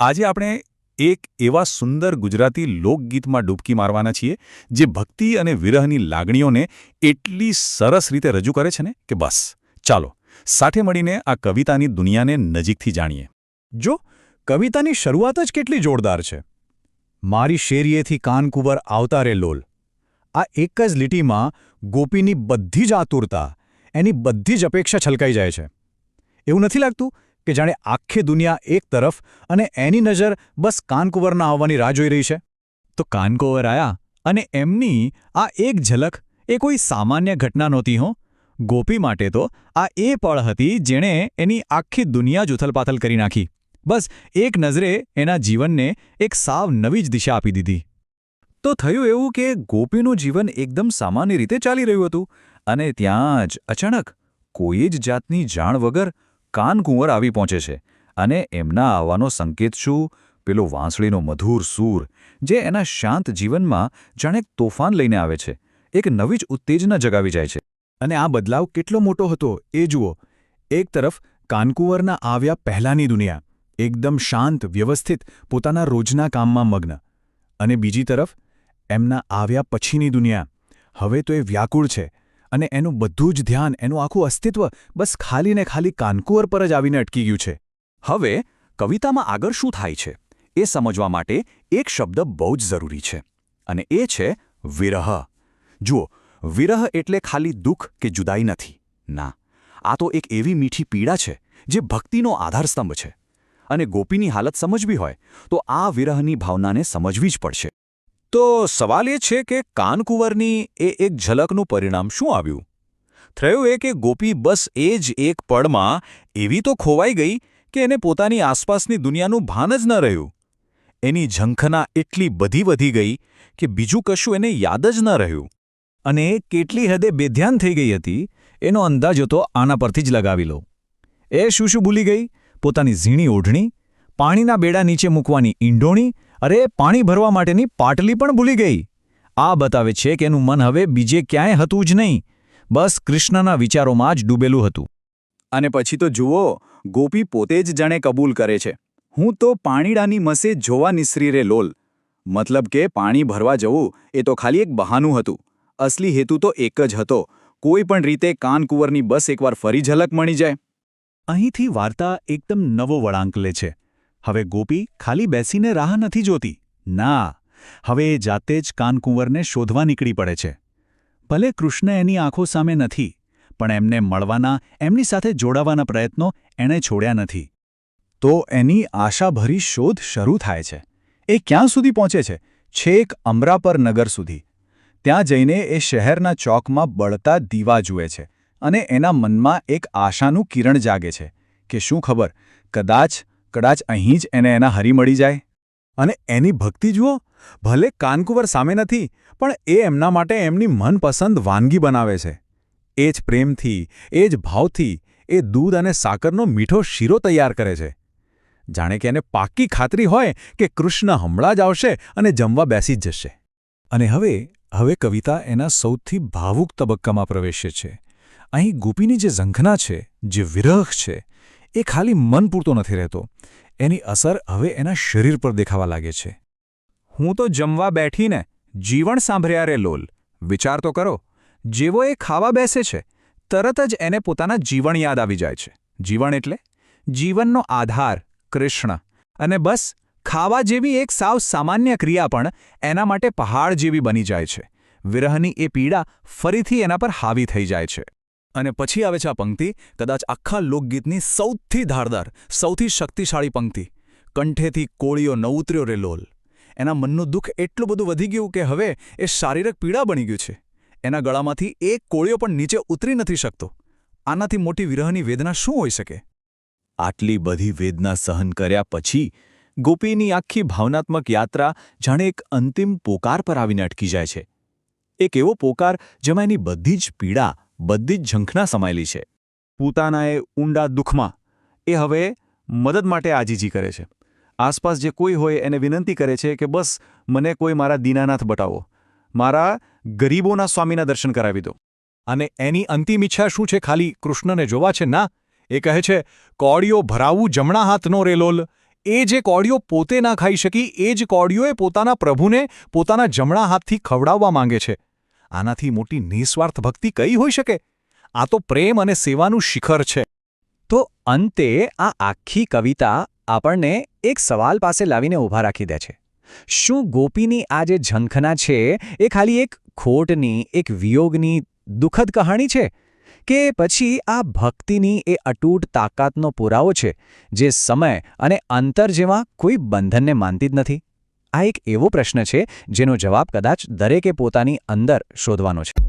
આજે આપણે એક એવા સુંદર ગુજરાતી લોકગીતમાં ડૂબકી મારવાના છીએ, જે ભક્તિ અને વિરહની લાગણીઓને એટલી સરસ રીતે રજૂ કરે છે ને કે બસ. ચાલો, સાથે મળીને આ કવિતાની દુનિયાને નજીકથી જાણીએ. જો, કવિતાની શરૂઆત જ કેટલી જોરદાર છે. મારી શેરીએથી કાનકુંવર આવતા રે લોલ. આ એક જ લીટીમાં ગોપીની બધી જ આતુરતા, એની બધી જ અપેક્ષા છલકાઈ જાય છે. એવું નથી લાગતું કે જાણે આખી દુનિયા એક તરફ અને એની નજર બસ કાનકુંવરના આવવાની રાહ જોઈ રહી છે? તો કાનકુંવર આયા અને એમની આ એક ઝલક એ કોઈ સામાન્ય ઘટના નહોતી હોં. ગોપી માટે તો આ એ પળ હતી જેણે એની આખી દુનિયા જ ઉથલપાથલ કરી નાખી. બસ એક નજરે એના જીવનને એક સાવ નવી જ દિશા આપી દીધી. તો થયું એવું કે ગોપીનું જીવન એકદમ સામાન્ય રીતે ચાલી રહ્યું હતું અને ત્યાં જ અચાનક કોઈ જ જાતની જાણ વગર કાનકુંવર આવી પહોંચે છે અને એમના આવવાનો સંકેત શું? પેલો વાંસળીનો મધુર સૂર, જે એના શાંત જીવનમાં જાણે તોફાન લઈને આવે છે, એક નવી જ ઉત્તેજના જગાવી જાય છે. અને આ બદલાવ કેટલો મોટો હતો એ જુઓ. એક તરફ કાનકુંવરના આવ્યા પહેલાંની દુનિયા, એકદમ શાંત, વ્યવસ્થિત, પોતાના રોજના કામમાં મગ્ન. અને બીજી તરફ એમના આવ્યા પછીની દુનિયા, હવે તો એ વ્યાકુળ છે અને એનું બધું જ ધ્યાન, એનું આખું અસ્તિત્વ બસ ખાલી ને ખાલી કાનકુંવર પર જ આવીને અટકી ગયું છે. હવે, કવિતામાં આગળ શું થાય છે? એ સમજવા માટે એક શબ્દ બહુ જ જરૂરી છે. અને એ છે વિરહ. જુઓ, વિરહ એટલે ખાલી દુઃખ કે જુદાઈ નથી. ના, આ તો એક એવી મીઠી પીડા છે જે ભક્તિનો આધારસ્તંભ છે. અને ગોપીની હાલત સમજવી હોય, તો આ વિરહની ભાવનાને સમજવી જ પડશે. તો સવાલ એ છે કે કાનકુંવરની એ એક ઝલકનું પરિણામ શું આવ્યું? થયું એ કે ગોપી બસ એ જ એક પળમાં એવી તો ખોવાઈ ગઈ કે એને પોતાની આસપાસની દુનિયાનું ભાન જ ન રહ્યું. એની ઝંખના એટલી બધી વધી ગઈ કે બીજું કશું એને યાદ જ ન રહ્યું. અને કેટલી હદે બેધ્યાન થઈ ગઈ હતી એનો અંદાજો તો આના પરથી જ લગાવી લો. એ શું શું ભૂલી ગઈ, પોતાની ઝીણી ઓઢણી, પાણીના બેડા નીચે મૂકવાની ઈંડોણી અરે, પાણી ભરવા માટેની પાટલી પણ ભૂલી ગઈ. આ બતાવે છે કે એનું મન હવે બીજે ક્યાંય હતું જ નહીં. બસ કૃષ્ણના વિચારોમાં જ ડૂબેલું હતું. અને પછી તો જુઓ, ગોપી પોતે જ જાણે કબૂલ કરે છે. હું તો પાણીડાની મસે જોવા નિસરી રે લોલ. મતલબ કે પાણી ભરવા જવું એ તો ખાલી એક બહાનું હતું. અસલી હેતુ તો એક જ હતો. કોઈ પણ રીતે કાનકુંવરની બસ એકવાર ફરી ઝલક મળી જાય. અહીંથી વાર્તા એકદમ નવો વળાંક લે છે. હવે ગોપી ખાલી બેસીને રાહ નથી જોતી. ના, હવે એ જાતે જ કાનકુંવરને શોધવા નીકળી પડે છે. ભલે કૃષ્ણ એની આંખો સામે નથી, પણ એમને મળવાના, એમની સાથે જોડાવાના પ્રયત્નો એણે છોડ્યા નથી. તો એની આશાભરી શોધ શરૂ થાય છે. એ ક્યાં સુધી પહોંચે છે? છેક અમરાપર નગર સુધી. ત્યાં જઈને એ શહેરના ચોકમાં બળતા દીવા જુએ છે અને એના મનમાં એક આશાનું કિરણ જાગે છે. કે શું ખબર? કદાચ કદાચ અહીં જ એને એના હરી મળી જાય. અને એની ભક્તિ જુઓ, ભલે કાનકુંવર સામે નથી, પણ એ એમના માટે એમની મનપસંદ વાનગી બનાવે છે. એ જ પ્રેમથી, એ જ ભાવથી, એ દૂધ અને સાકરનો મીઠો શીરો તૈયાર કરે છે. જાણે કે એને પાક્કી ખાતરી હોય કે કૃષ્ણ હમણાં જ આવશે અને જમવા બેસી જ જશે. અને હવે હવે કવિતા એના સૌથી ભાવુક તબક્કામાં પ્રવેશે છે. અહીં ગોપીની જે ઝંખના છે, જે વિરહ છે એ ખાલી મન પૂરતો નથી રહેતો. એની અસર હવે એના શરીર પર દેખાવા લાગે છે. હું તો જમવા બેઠીને જીવન સાંભળ્યા રે લોલ. વિચાર તો કરો. જેવો એ ખાવા બેસે છે, તરત જ એને પોતાના જીવન યાદ આવી જાય છે. જીવન એટલે જીવનનો આધાર, કૃષ્ણ. અને બસ, ખાવા જેવી એક સાવ સામાન્ય ક્રિયા પણ એના માટે પહાડ જેવી બની જાય છે. વિરહની એ પીડા ફરીથી એના પર હાવી થઈ જાય છે. અને પછી આવે છે આ પંક્તિ, કદાચ આખા લોકગીતની સૌથી ધારદાર, સૌથી શક્તિશાળી પંક્તિ, કંઠેથી કોળીઓ ન ઉતર્યો રે લોલ. એના મનનું દુઃખ એટલું બધું વધી ગયું કે હવે એ શારીરિક પીડા બની ગયું છે. એના ગળામાંથી એક કોળીઓ પણ નીચે ઉતરી નથી શકતો. આનાથી મોટી વિરહની વેદના શું હોઈ શકે? આટલી બધી વેદના સહન કર્યા પછી ગોપીની આખી ભાવનાત્મક યાત્રા જાણે એક અંતિમ પોકાર પર આવીને અટકી જાય છે. એક એવો પોકાર જેમાં એની બધી જ પીડા બધી જ ઝંખના સમાયેલી છે. પોતાના એ ઊંડા દુઃખમાં એ હવે મદદ માટે આજીજી કરે છે. આસપાસ જે કોઈ હોય એને વિનંતી કરે છે કે બસ મને કોઈ મારા દીનાનાથ બતાવો. મારા ગરીબોના સ્વામીના દર્શન કરાવી દો. અને એની અંતિમ ઈચ્છા શું છે ખાલી કૃષ્ણને જોવા છે? ના. એ કહે છે કોડિયો ભરાવું જમણા હાથનો રેલોલ એ જે કોડિયો પોતે ના ખાઈ શકી, એ જ કોડિયોએ પોતાના પ્રભુને પોતાના જમણા હાથથી ખવડાવવા માંગે છે. આનાથી મોટી નિસ્વાર્થ ભક્તિ કઈ હોઈ શકે? આ તો પ્રેમ અને સેવાનું શિખર છે. તો અંતે આ આખી કવિતા આપણને એક સવાલ પાસે લાવીને ઊભા રાખી દે છે. શું ગોપીની આ જે ઝંખના છે, એ ખાલી એક ખોટની, એક વિયોગની દુઃખદ કહાણી છે? કે પછી આ ભક્તિની એ અટૂટ તાકાતનો પુરાવો છે, જે સમય અને અંતર જેવા કોઈ બંધનને માનતી જ નથી? આ એક એવો પ્રશ્ન છે જેનો જવાબ કદાચ દરેકે પોતાની અંદર શોધવાનો છે.